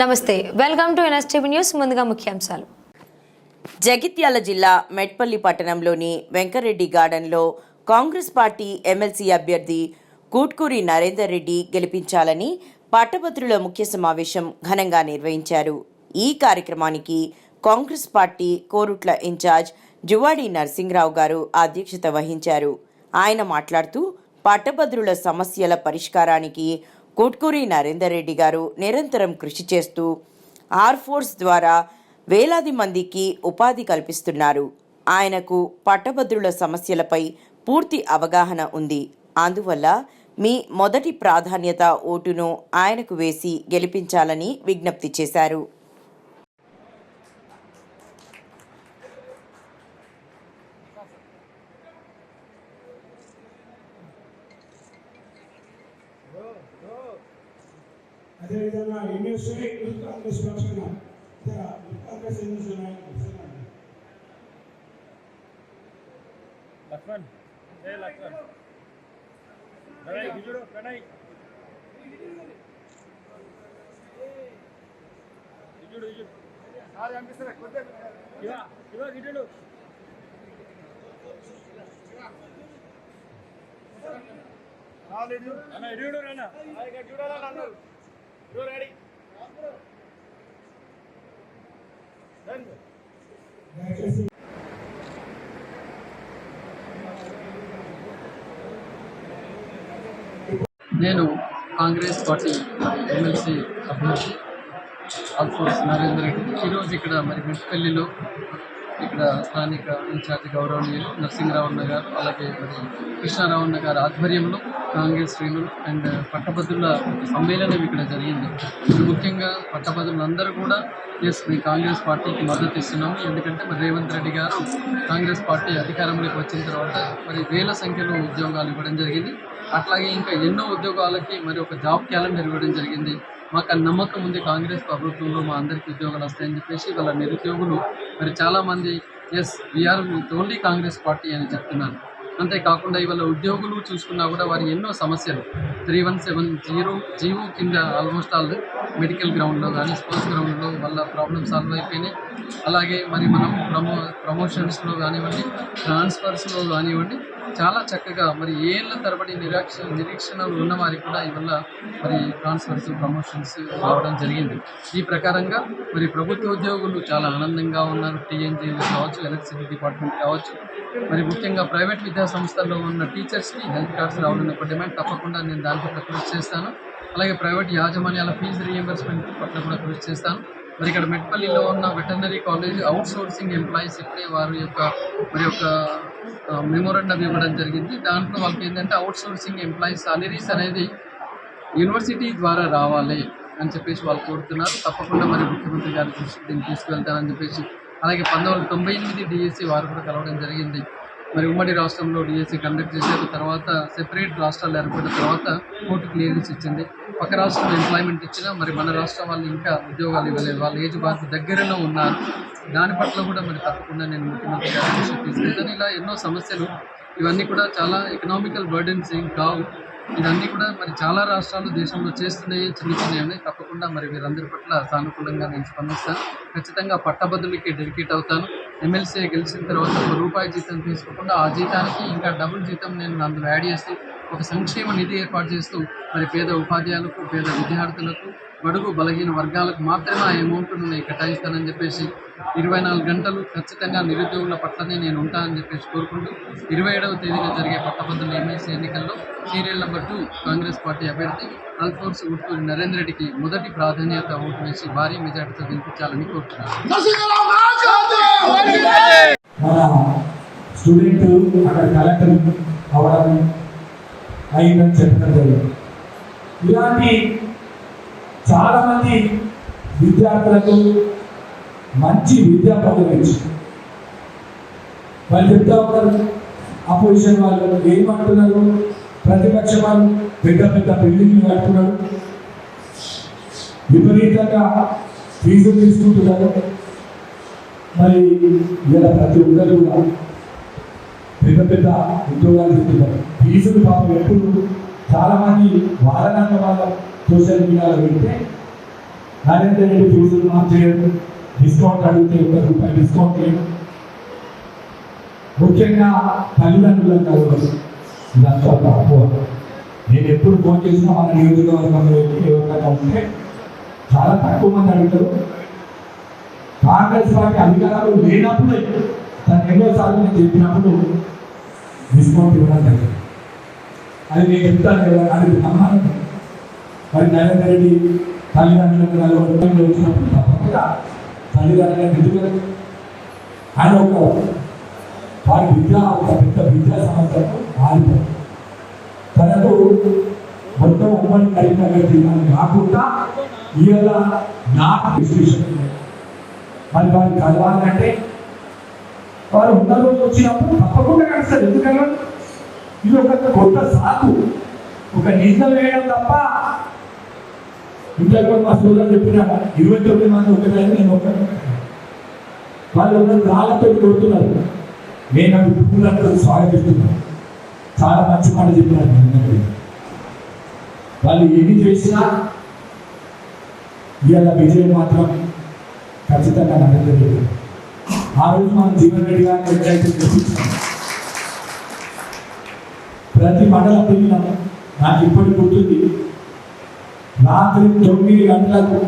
నమస్తే welcome to NSTV news ముందుగా ముఖ్యాంశాలు. జగిత్యాల జిల్లా మెట్పల్లి పట్టణంలోని వెంకరెడ్డి గార్డెన్లో కాంగ్రెస్ పార్టీ ఎమ్మెల్సీ అభ్యర్థి కూట్కూరి నరేందర్ రెడ్డి గెలిపించాలని పట్టభద్రుల ముఖ్య సమావేశం ఘనంగా నిర్వహించారు. ఈ కార్యక్రమానికి Congress party Korutla in-charge Juvvadi Narasimharao గారు అధ్యక్షత వహించారు. ఆయన మాట్లాడుతూ పట్టభద్రుల సమస్యల పరిష్కారానికి కూట్కూరి నరేందర్ రెడ్డి గారు నిరంతరం కృషి చేస్తూ ఆర్ ఫోర్స్ ద్వారా వేలాది మందికి ఉపాధి కల్పిస్తున్నారు. ఆయనకు పట్టభద్రుల సమస్యలపై పూర్తి అవగాహన ఉంది. అందువల్ల మీ మొదటి ప్రాధాన్యత ఓటును ఆయనకు వేసి గెలిపించాలని విజ్ఞప్తి చేశారు. అదేవిధంగా ఎన్ని వస్తున్నాయి యూత్ కాంగ్రెస్ పక్షాన ఇతర యూత్ కాంగ్రెస్ ఎన్ని వస్తున్నాయి లక్ష్మణ్ ఏ లక్ష్మణ్ ప్రణయ్ గిజుడు ప్రణయ్ గిజుడు గిజుడు సార్ కనిపిస్తారా కొద్దిగా శివ శివ గిజుడు అన్న ఇడియుడు అన్న చూడాలని అన్నారు నేను కాంగ్రెస్ పార్టీ ఎమ్మెల్సీ అభ్యర్థి అల్ఫోర్స్ నరేందర్ రెడ్డి. ఈరోజు ఇక్కడ మరి మెట్పల్లిలో ఇక్కడ స్థానిక ఇన్ఛార్జ్ గౌరవనీయులు నరసింహరావన్న గారు అలాగే మరి కృష్ణారావన్న గారి ఆధ్వర్యంలో కాంగ్రెస్ శ్రేణులు అండ్ పట్టభద్రుల ఒక సమ్మేళనం ఇక్కడ జరిగింది. ముఖ్యంగా పట్టభద్రులందరూ కూడా ఎస్ మీ కాంగ్రెస్ పార్టీకి మద్దతు ఇస్తున్నాము. ఎందుకంటే మరి రేవంత్ రెడ్డి గారు కాంగ్రెస్ పార్టీ అధికారంలోకి వచ్చిన తర్వాత మరి వేల సంఖ్యలో ఉద్యోగాలు ఇవ్వడం జరిగింది. అట్లాగే ఇంకా ఎన్నో ఉద్యోగాలకి మరి ఒక జాబ్ క్యాలెండర్ ఇవ్వడం జరిగింది. మాకు ఆ నమ్మకం ఉంది కాంగ్రెస్ ప్రభుత్వంలో మా అందరికీ ఉద్యోగాలు వస్తాయని చెప్పేసి వాళ్ళ నిరుద్యోగులు మరి చాలామంది yes we are with only Congress party అని చెప్తున్నారు. అంతేకాకుండా ఇవాళ ఉద్యోగులు చూసుకున్నా కూడా వారి ఎన్నో సమస్యలు. Three one seven zero GO కింద ఆల్మోస్ట్ ఆల్ మెడికల్ గ్రౌండ్లో కానీ స్పోర్ట్స్ గ్రౌండ్లో వాళ్ళ ప్రాబ్లమ్ సాల్వ్ అయిపోయినాయి. అలాగే మరి మనం ప్రమో ప్రమోషన్స్లో కానివ్వండి ట్రాన్స్ఫర్స్లో కానివ్వండి చాలా చక్కగా మరి ఏళ్ళ తరబడి నిరాక్ష నిరీక్షణలు ఉన్న వారికి కూడా ఇవల్ల మరి ట్రాన్స్ఫర్స్ ప్రమోషన్స్ రావడం జరిగింది. ఈ ప్రకారంగా మరి ప్రభుత్వ ఉద్యోగులు చాలా ఆనందంగా ఉన్నారు. టీఎన్జీలు కావచ్చు ఎలక్ట్రిసిటీ డిపార్ట్మెంట్ కావచ్చు. మరి ముఖ్యంగా ప్రైవేట్ విద్యా సంస్థల్లో ఉన్న టీచర్స్కి హెల్త్ కార్డ్స్ రావడం ఒక డిమాండ్ తప్పకుండా నేను దానిపట్ల కృషి చేస్తాను. అలాగే ప్రైవేట్ యాజమాన్యాల ఫీజు రీఎంబర్స్మెంట్ పట్ల కూడా కృషి చేస్తాను. మరి ఇక్కడ మెట్పల్లిలో ఉన్న veterinary college outsourcing employees ఇప్పుడే వారి యొక్క మరి యొక్క మెమోరండం ఇవ్వడం జరిగింది. దాంట్లో వాళ్ళకి ఏంటంటే అవుట్ సోర్సింగ్ ఎంప్లాయీ సాలరీస్ అనేది యూనివర్సిటీ ద్వారా రావాలి అని చెప్పేసి వాళ్ళు కోరుతున్నారు. తప్పకుండా మరి ముఖ్యమంత్రి గారి దృష్టికి దీన్ని తీసుకువెళ్తారని చెప్పేసి అలాగే పంతొమ్మిది వందల తొంభై ఎనిమిది డిఎస్సి వారు కూడా కలవడం జరిగింది. మరి ఉమ్మడి రాష్ట్రంలో డిఎస్సి కండక్ట్ చేశారు. తర్వాత సెపరేట్ రాష్ట్రాలు ఏర్పడిన తర్వాత కోర్టు క్లియరెన్స్ ఇచ్చింది. పక్క రాష్ట్రం ఎంప్లాయ్మెంట్ ఇచ్చినా మరి మన రాష్ట్రం వాళ్ళు ఇంకా ఉద్యోగాలు ఇవ్వలేదు. వాళ్ళ ఏజ్ బాధ దగ్గరలో ఉన్నారు. దాని పట్ల కూడా మరి తప్పకుండా నేను ముఖ్యమంత్రి గారి తీసుకెళ్తాను. ఇలా ఎన్నో సమస్యలు ఇవన్నీ కూడా చాలా ఎకనామికల్ బర్డెన్స్ ఏం కావు. ఇవన్నీ కూడా మరి చాలా రాష్ట్రాలు దేశంలో చేస్తున్నాయి చిన్న చిన్నవి తప్పకుండా మరి వీరందరి పట్ల సానుకూలంగా నేను స్పందిస్తాను. ఖచ్చితంగా పట్టభద్రులకి డెడికేట్ అవుతాను. ఎమ్మెల్సీ గెలిచిన తర్వాత ఒక రూపాయి జీతం తీసుకోకుండా ఆ జీతానికి ఇంకా డబుల్ జీతం నేను అందులో యాడ్ చేస్తూ ఒక సంక్షేమ నిధి ఏర్పాటు చేస్తూ మరి పేద ఉపాధ్యాయులకు పేద విద్యార్థులకు బడుగు బలహీన వర్గాలకు మాత్రమే ఆ అమౌంట్ను నేను కేటాయిస్తానని చెప్పేసి ఇరవై నాలుగు గంటలు ఖచ్చితంగా నిరుద్యోగుల పట్లనే నేను ఉంటానని చెప్పేసి కోరుకుంటూ ఇరవై ఏడవ తేదీన జరిగే పట్టభద్రుల ఎమ్మెల్సీ ఎన్నికల్లో serial number two Congress party అభ్యర్థి అల్ఫోర్స్ ఉట్కూరి నరేంద్ర రెడ్డికి మొదటి ప్రాధాన్యత ఓటు వేసి భారీ మెజార్టీతో గెలిపించాలని కోరుతున్నాను. స్టూడెంట్ అక్కడ కలెక్టర్ అవడం అయిందని చెప్పడం జరిగింది. ఇలాంటి చాలామంది విద్యార్థులకు మంచి విద్యా పొందవచ్చు వాళ్ళు చెప్తా ఉంటారు అపోజిషన్ వాళ్ళు ఏమంటున్నారు? ప్రతిపక్ష వాళ్ళు పెద్ద పెద్ద బిల్డింగ్లు కట్టుకున్నారు. విపరీతంగా ఫీజులు తీసుకుంటున్నారు. మరి ఇలా ప్రతి ఒక్కరు కూడా పెద్ద పెద్ద ఉద్యోగాలు ఇస్తున్నారు ఫీజులు పాపం ఎప్పుడు చాలామంది మంది వాళ్ళ సోషల్ మీడియాలో పెడితే నరేంద్ర రెడ్డి ఫీజులు మాకు చేయడం డిస్కౌంట్ అడిగితే ఒక రూపాయి డిస్కౌంట్ చేయడం ముఖ్యంగా తల్లిదండ్రులకు కలవడం. ఇదంతా ఒక నేను ఎప్పుడు ఫోన్ చేసినా మన నియోజకవర్గంలో ఎవరికైనా ఉంటే చాలా తక్కువ మంది అడుగుతారు. కాంగ్రెస్ పార్టీ అధికారాలు లేనప్పుడు తను ఎన్నోసార్లు నేను చెప్పినప్పుడు డిస్కౌంట్ ఇవ్వడం జరిగింది అది నేను చెప్తాను కదా అది నమ్మాలి మరి నరేంద్ర రెడ్డి తల్లిదండ్రులకు నలుగురు వచ్చినప్పుడు తప్పకుండా తల్లిదండ్రులకు ఎందుకు ఆయన ఒక వారి విద్యా ఒక పెద్ద విద్యా సంస్థకు ఆడిపోయింది తనకు మొత్తం ఉమ్మడి కరీంనగర్ జిల్లా కాకుండా ఇవాళ నాకు విశ్లేషణ మరి వారు కలవాలంటే వారు ఉన్న వచ్చినప్పుడు తప్పకుండా కలుస్తారు ఎందుకన్నా? ఇది ఒక కొత్త సాకు. ఒక నిజం వేయడం తప్ప ఇంట్లో కూడా మా సోదరు చెప్పిన ఇరవై తొమ్మిది మంది ఒకటే నేను ఒక వాళ్ళు ఉన్న రాళ్ళతో కొడుతున్నారు. నేను అవి పువ్వులంతా స్వాగతిస్తున్నాను చాలా మంచి మాట చెప్పినారు వాళ్ళు ఎన్ని చేసినా ఇవాళ విజయం మాత్రం ఖచ్చితంగా నాకు తెలియదు ఆ రోజు మనం జీవన్ రెడ్డి గారిని ఎప్పుడైతే చూపించాం ప్రతి మండలం తిరిగినాం నాకు ఇప్పటికి గుర్తుంది రాత్రి తొమ్మిది గంటలకు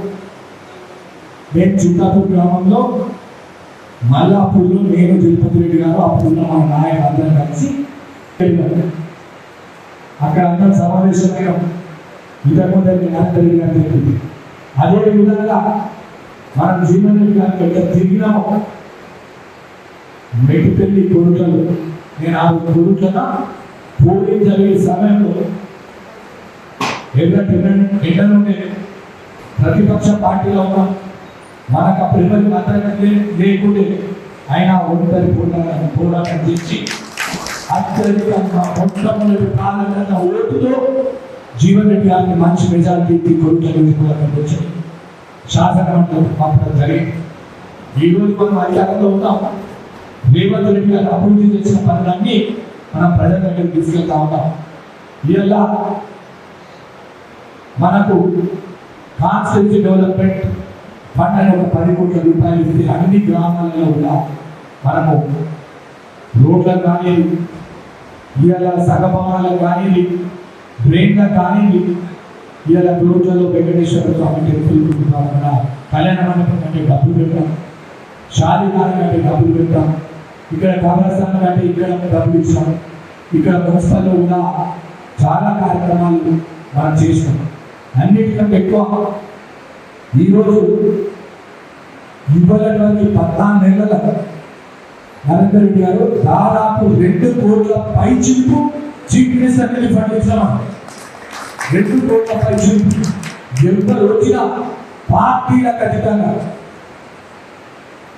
నేను చుట్టాపూర్ గ్రామంలో మల్లాపూర్లో నేను తిరుపతి రెడ్డి గారు అప్పుడున్న మా నాయన అందరం కలిసి వెళ్ళాం. అక్కడ అందరం సమావేశమైన ఇంతకుముందు నరేంద్ర రెడ్డి గారు చెప్పింది అదే విధంగా మనం జీవన్ రెడ్డి గారికి తిరిగినాము మెట్టుపెల్లి కొడుకలు. నేను ఆ కొడుకన పూరించగలిగే జరిగే సమయంలో ఎక్కడ ఎండనుండే ప్రతిపక్ష పార్టీలో ఉన్న మనకు ఆ ఎవరి మాత్రమే లేకుంటే ఆయన ఒంటరి పోరాటం పోరాటం చేసి అత్యధికంగా మొట్టమొదటి పాలన ఓటుతో జీవన్ రెడ్డి గారిని మంచి మెజార్టీ కొడుకులు వచ్చాయి శాసనమండలి పంపడం జరిగింది. ఈరోజు మనం అధికారంలో ఉన్నాం. రేవంత్ రెడ్డి గారు అభివృద్ధి చేసిన పనులన్నీ మనం ప్రజల దగ్గరికి తీసుకెళ్తా ఉన్నాం. ఇలా మనకు కాన్స్టిట్యూన్సీ డెవలప్మెంట్ ఫండ్ అనే ఒక పది కోట్ల రూపాయలు ఇస్తే అన్ని గ్రామాలలో కూడా మనము రోడ్లకు కానీ ఇవాళ సగభవనాలకు కానీ డ్రైన్లకు కానీ ఇవాళ రోజుల్లో వెంకటేశ్వర స్వామి టెంపుల్ కళ్యాణ మండపం కంటే డబ్బులు పెట్టాం షాదీ ఖానా కంటే డబ్బులు పెట్టాం ఇక్కడ కబరస్థానం అంటే ఇక్కడ డబ్బులు ఇచ్చాము ఇక్కడ మున్సిపల్లో కూడా చాలా కార్యక్రమాలు మనం చేసినాం అన్నిటికంటే ఎక్కువ ఈరోజు ఇవ్వనటువంటి పద్నాలుగు నెలల నరేంద్ర రెడ్డి గారు దాదాపు రెండు కోట్ల పై చింపు చీఫ్ మినిస్టర్ వెళ్ళి ఫండ్ ఇచ్చామా రెండు కోట్ల పై చింపు ఎవరు వచ్చినా పార్టీలకు అతీతంగా.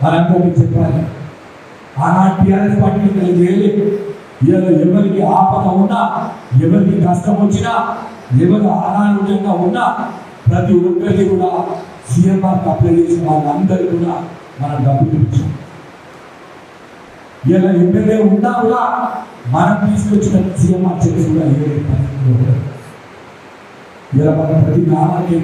మనందరికీ చెప్పాలి. ఆనాడు టీఆర్ఎస్ పార్టీని తెలియజేయలేదు ఇవాళ ఎవరికి ఆపద ఉన్నా ఎవరికి కష్టం వచ్చినా ఎవరు అనారోగ్యంగా ఉన్నా ప్రతి ఒక్కరికి కూడా సీఎంఆర్ అప్లై చేసిన వాళ్ళందరికీ కూడా మనం డబ్బులు ఇచ్చాం ఇలా ఎమ్మెల్యే ఉన్నా కూడా మనం తీసుకొచ్చిన సీఎంఆర్ చెక్స్ కూడా ఏ పరిస్థితిలో ఇలా మన ప్రతి గ్రామానికి